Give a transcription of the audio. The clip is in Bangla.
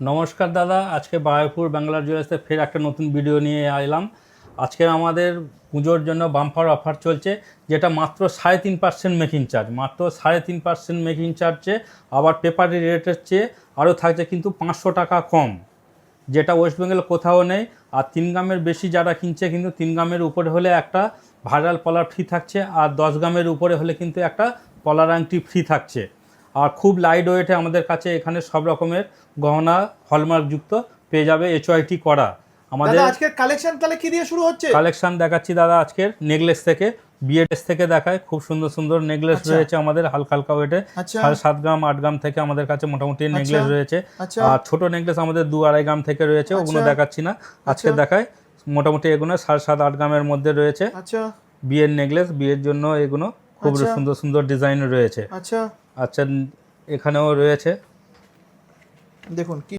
নমস্কার দাদা, আজকে বায়ুপুর বাংলার জুয়েলার্সে ফের একটা নতুন ভিডিও নিয়ে এলাম। আজকে আমাদের পুজোর জন্য বাম্পার অফার চলছে, যেটা মাত্র সাড়ে তিন পার্সেন্ট মেকিং চার্জ মাত্র সাড়ে তিন পার্সেন্ট মেকিং চার্জে আবার পেপারের রেটের চেয়ে আরও থাকছে কিন্তু পাঁচশো টাকা কম, যেটা ওয়েস্ট বেঙ্গল কোথাও নেই। আর তিন গ্রামের বেশি যারা কিনছে কিন্তু তিন গ্রামের উপরে হলে একটা ভাইরাল পলার ফ্রি থাকছে, আর দশ গ্রামের উপরে হলে কিন্তু একটা পলার আংটি ফ্রি থাকছে। আর খুব লাইট ওয়েটে আমাদের কাছে এখানে সব রকমের গহনা হলমার্কযুক্ত পেয়ে যাবে এইচওআইটি করা। আমাদের আজকের কালেকশন তাহলে কি দিয়ে শুরু হচ্ছে? কালেকশন দেখাচ্ছি দাদা আজকের নেকলেস থেকে বিএডএস থেকে দেখায়। খুব সুন্দর সুন্দর নেকলেস আচ্ছা। রয়েছে আমাদের হালকা হালকা ওয়েটে আচ্ছা। সাড়ে সাত গ্রাম আট গ্রাম থেকে আমাদের কাছে মোটামুটি নেকলেস রয়েছে। আচ্ছা। আর ছোট নেকলেস আমাদের দু আড়াই গ্রাম থেকে রয়েছে ওগুলো আচ্ছা। দেখাচ্ছি না। আজকে আচ্ছা। দেখায় মোটামুটি এগুলো সাড়ে সাত আট গ্রামের মধ্যে রয়েছে। আচ্ছা। বিয়ের নেকলেস বিয়ের জন্য এগুলো খুব আচ্ছা। সুন্দর সুন্দর ডিজাইন রয়েছে। আচ্ছা। আচ্ছা এখানেও রয়েছে। দেখুন কি